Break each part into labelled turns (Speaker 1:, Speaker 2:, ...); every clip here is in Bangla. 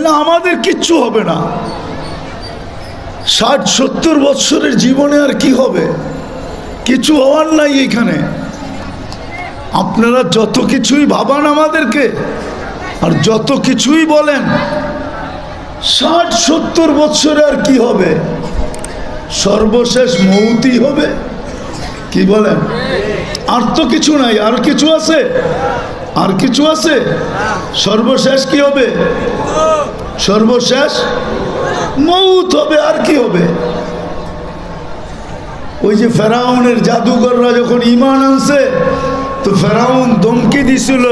Speaker 1: নাহলে আমাদের কিচ্ছু হবে না। ষাট, সত্তর বৎসরের জীবনে আর কি হবে? কিছু হওয়ার নাই এখানে। আপনারা যত কিছুই ভাবান আমাদেরকে, আর যত কিছুই বলেন, ষাট, সত্তর বৎসরে আর কি হবে? সর্বশেষ মৌতি হবে। কি বলেন? আর তো কিছু নাই। আর কিছু আছে? আর কিছু আছে? সর্বশেষ কি হবে? সর্বশেষ, মৌত হবে, আর কি হবে? ওই যে ফেরাউনের জাদুঘররা যখন ইমান আনছে, তো ফেরাউন ধমকি দিছিল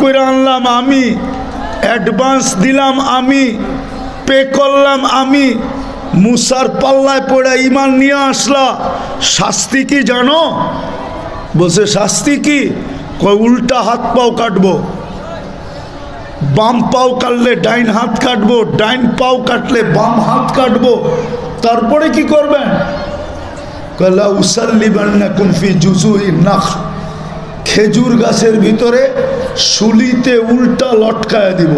Speaker 1: কইরা আনলাম আমি, অ্যাডভান্স দিলাম আমি, পে করলাম আমি, মুসার পাল্লায় পড়ে ইমান নিয়ে আসলা। শাস্তি কি জানো? বলছে, শাস্তি কি? কয়, উল্টা হাত পাও কাটবো। বাম পাও কাটলে ডাইন হাত কাটবো, ডাইন পাও কাটলে বাম হাত কাটবো। তারপরে কি করবেন? কলা উসাল্লিবান্না কুমফি জুজুই নাখ। খেজুর গাছের ভিতরে শুলিতে উল্টা লটকায় দিব।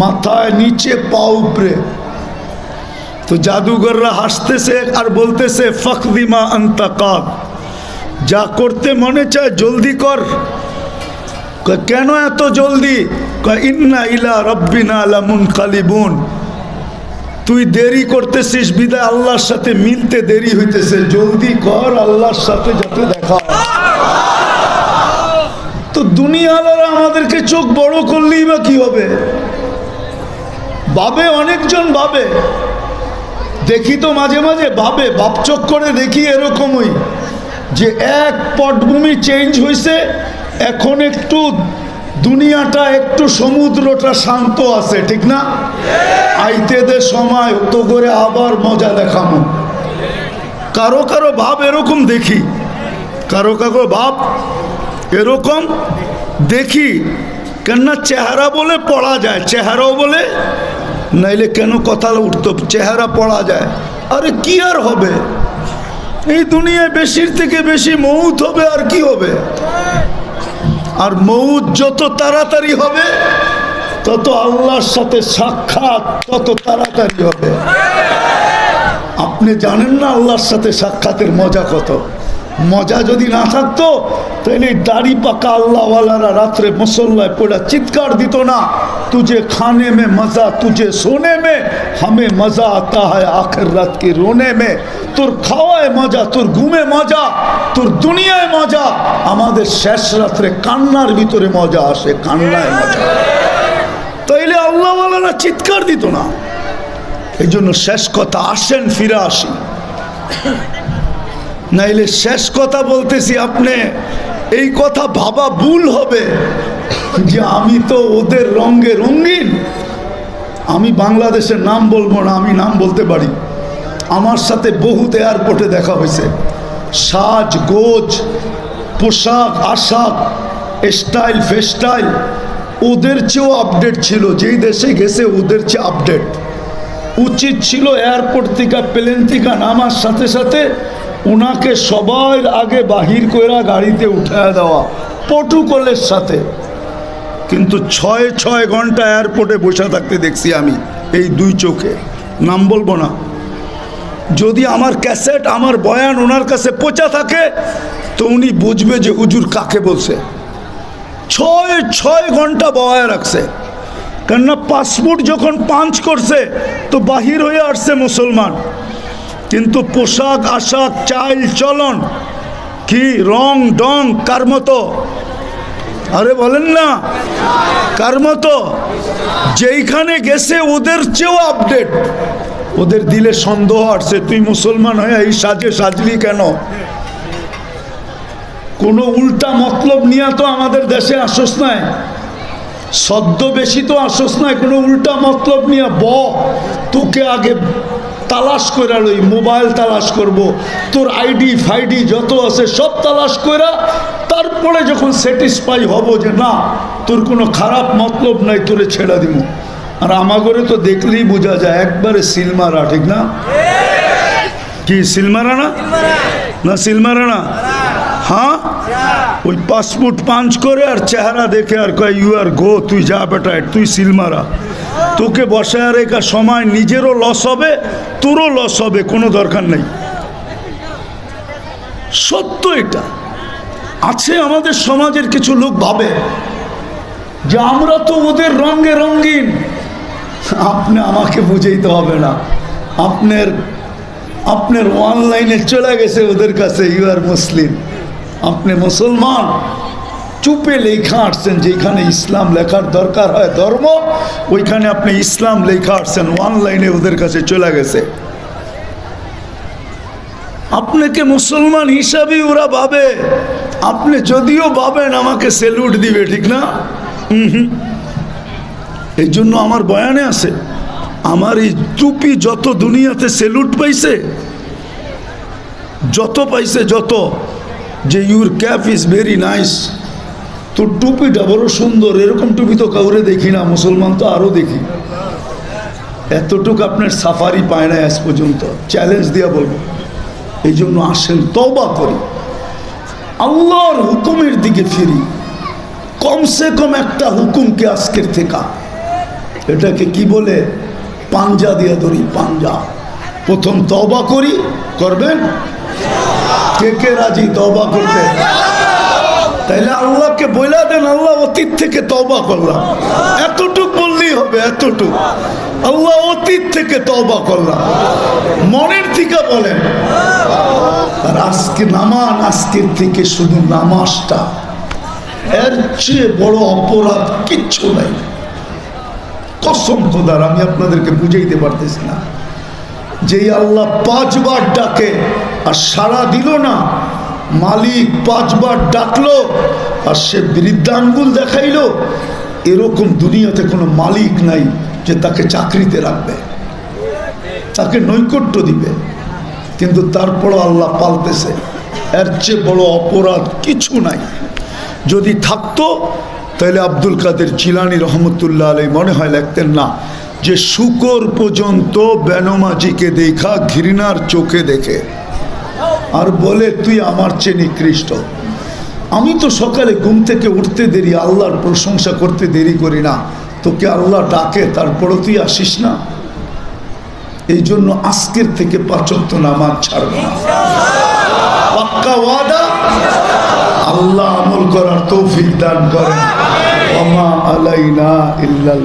Speaker 1: মাথায় নিচে পা উপরে তো জাদুঘররা হাসতেছে আর বলতেছে ফকদিমা আন্তাকাক যা করতে মনে চায় জলদি কর। কেন এত জলদি? ইন্না ইলা রব্বিনা লামুন কালিবুন তুই দেরি করতেছিস, বিদায় আল্লাহর সাথে মিলতে দেরি হইতেছে। জলদি কর, আল্লাহর সাথে যাতে দেখা তো দুনিয়ালারা আমাদেরকে চোখ বড় করলেই বা কি হবে? ভাবে, অনেকজন ভাবে। দেখি তো মাঝে মাঝে ভাবে বাপচক করে দেখি এরকমই। যে এক পটভূমি চেঞ্জ হয়েছে এখন একটু দুনিয়াটা, একটু সমুদ্রটা শান্ত আছে, ঠিক না? আইতে দে সময় তো করে আবার মজা দেখামো। কারও কারও ভাব এরকম দেখি, কারও কারও ভাব এরকম দেখি, কেননা চেহারা বলে পড়া যায়, চেহারাও বলে, নাইলে কেন কথা উঠতো? চেহারা পড়া যায়। আরে কি আর হবে? এই দুনিয়ায় বেশির থেকে বেশি মৌত হবে, আর কি হবে? আর মৌত যত তাড়াতাড়ি হবে, তত আল্লাহর সাথে সাক্ষাৎ তত তাড়াতাড়ি হবে। আপনি জানেন না আল্লাহর সাথে সাক্ষাতের মজা কত? মজা যদি না থাকতো, তাহলে দাড়ি পাকা আল্লাহওয়ালারা রাত্রে মুসল্লায় পড়া চিৎকার দিত না। তুঝে খানে মে মজা তুঝে সোনে মে, হামে মজা আতা হয় আখের রাত কি রোনে মে। তোর খাওয়ায় মজা, তোর ঘুমে মজা, তোর দুনিয়ায় মজা, আমাদের শেষ রাত্রে কান্নার ভিতরে মজা আসে, কান্নায় মজা। তাইলে আল্লাহওয়ালারা চিৎকার দিত না। এই জন্য শেষ কথা, আসেন ফিরে আসি। নাইলে শেষ কথা বলতেছি আপনি। এই কথা ভাবা ভুল হবে যে আমি তো ওদের রঙ্গে রঙিন। আমি বাংলাদেশের নাম বলব না, আমি নাম বলতে পারি। আমার সাথে বহুত এয়ারপোর্টে দেখা হয়েছে। সাজ, গোজ, পোশাক, আশাক স্টাইল ফেস্টাইল ওদের চেয়েও আপডেট ছিল। যেই দেশে গেছে, ওদের চেয়ে আপডেট উচিত ছিল এয়ারপোর্ট থেকে প্লেন থেকে নামার সাথে সাথে ওনাকে সবার আগে বাহির কইরা গাড়িতে উঠায় দেওয়া পটুকলের সাথে। কিন্তু ছয় ছয় ঘণ্টা এয়ারপোর্টে বসে থাকতে দেখছি আমি, এই দুই চোখে। নাম বলব না। যদি আমার ক্যাসেট আমার বয়ান ওনার কাছে পচা থাকে, তো উনি বুঝবে যে হুজুর কাকে বলছে। ছয় ছয় ঘণ্টা বয়ায় রাখছে। কেননা পাসপোর্ট যখন পাঞ্চ করছে, তো বাহির হয়ে আসছে মুসলমান। কিন্তু পোশাক আশাক চাইল চলন, কি রং ডং, কার মতো? আরে বলেন না, কার মতো? যেইখানে গেছে ওদের চেয়েও আপডেট ওদের দিলে সন্দেহ আসছে, তুই মুসলমান হয়ে এই সাজে সাজলি কেন? কোনো উল্টা মতলব নিয়ে তো আমাদের দেশে আসস নাই। সদ্য বেশি তো আসস নাই, কোনো উল্টা মতলব নিয়ে। ব, তোকে আগে তালাশ করে লই, মোবাইল তালাশ করব, তোর আইডি, ফাইডি যত আছে সব তালাশ কইরা তারপরে যখন স্যাটিসফাই হব যে না, তোর কোনো খারাপ মতলব নাই, তোরে ছেড়ে দিব আর আমাগরে তো দেখলেই বোঝা যায়, একবারে সিলমারা, ঠিক না? কি, সিলমারা না? না, সিলমারা না? হ্যাঁ? ওই পাসপোর্ট পাঞ্চ করে আর চেহারা দেখে আর কয় ইউ আর গো তুই যা বেটা, তুই সিলমারা। তোকে বসায় রেখা, সময় নিজেরও লস হবে, তোরও লস হবে, কোনো দরকার নেই। সত্য এটা। আছে আমাদের সমাজের কিছু লোক ভাবে যে আমরা তো ওদের রঙে রঙিন। আপনি আমাকে বুঝাইতে হবে না। আপনার আপনার অনলাইনে চলে গেছে ওদের কাছে ইউ আর মুসলিম আপনি মুসলমান। চুপে লেখা আসছেন, যেখানে ইসলাম লেখার দরকার হয় ধর্ম, ওইখানে আপনি ইসলাম লেখা আসছেন, অনলাইনে ওদের কাছে চলে গেছে। আপনাকে মুসলমান হিসাবে ওরা ভাবে, আপনি যদিও ভাবেন আমাকে সেলুট দিবে, ঠিক না? এই জন্য আমার বয়ানে আছে, আমার এই টুপি যত দুনিয়াতে সেলুট পাইছে, যত পাইছে যত, যে your cap is very nice. তোর টুপিটা বড় সুন্দর, এরকম টুপি তো কাউরে দেখি না, মুসলমান তো আরও দেখি। এতটুকু আপনার সাফারি পায় না আজ পর্যন্ত। চ্যালেঞ্জ দিয়া বলব। এই জন্য আসেন তবা করি। আল্লাহর হুকুমের দিকে ফিরি। কমসে কম একটা হুকুমকে আজকের থেকে। এটাকে কি বলে? পাঞ্জা দিয়ে ধরি, পাঞ্জা। প্রথম তবা করি, করবেন? কে কে রাজি তবা করতে? তাইলে আল্লাহকে বইলা দেন, আল্লাহ অতীত থেকে তবা করলাম। এতটুক বললেই হবে, এতটুক। আল্লাহ অতীত থেকে তবা করলাম। মনের থেকে বলেন। আর আজকে নামান, আজকের থেকে শুধু নামাজটা। এর চেয়ে বড় অপরাধ কিচ্ছু নাই। কসম খোদার, আমি আপনাদেরকে বুঝাইতে পারতেছি না। যেই আল্লাহ পাঁচবার ডাকে আর সাড়া দিল না মালিক পাঁচবার ডাকলো আর সে বৃদ্ধাঙ্গুল দেখাইলো, এরকম দুনিয়াতে কোনো মালিক নাই যে তাকে চাকরিতে রাখবে, তাকে নৈকট্য দিবে। কিন্তু তারপরও আল্লাহ পালতেছে, এর চেয়ে বড় অপরাধ কিছু নাই। যদি থাকতো, তাহলে আব্দুল কাদের চিলানি রহমতুল্লাহ আলাই মনে হয় লিখতেন, না, যে শুকর পর্যন্ত বেনমাজিকে দেখা, ঘৃণার চোখে দেখে। আর বলে, তুই আমার চেয়ে নিকৃষ্ট। আমি তো সকালে ঘুম থেকে উঠতে দেরি, আল্লাহর প্রশংসা করতে দেরি করি না। তোকে আল্লাহ ডাকে, তারপরও তুই আসিস না। এই জন্য আজকের থেকে পাচক নামাজ ছাড়ব না। পাক্কা ওয়াদা? আল্লাহ আমল করার তৌফিক দান করেন। ওমা আলাইনা ইল্লাল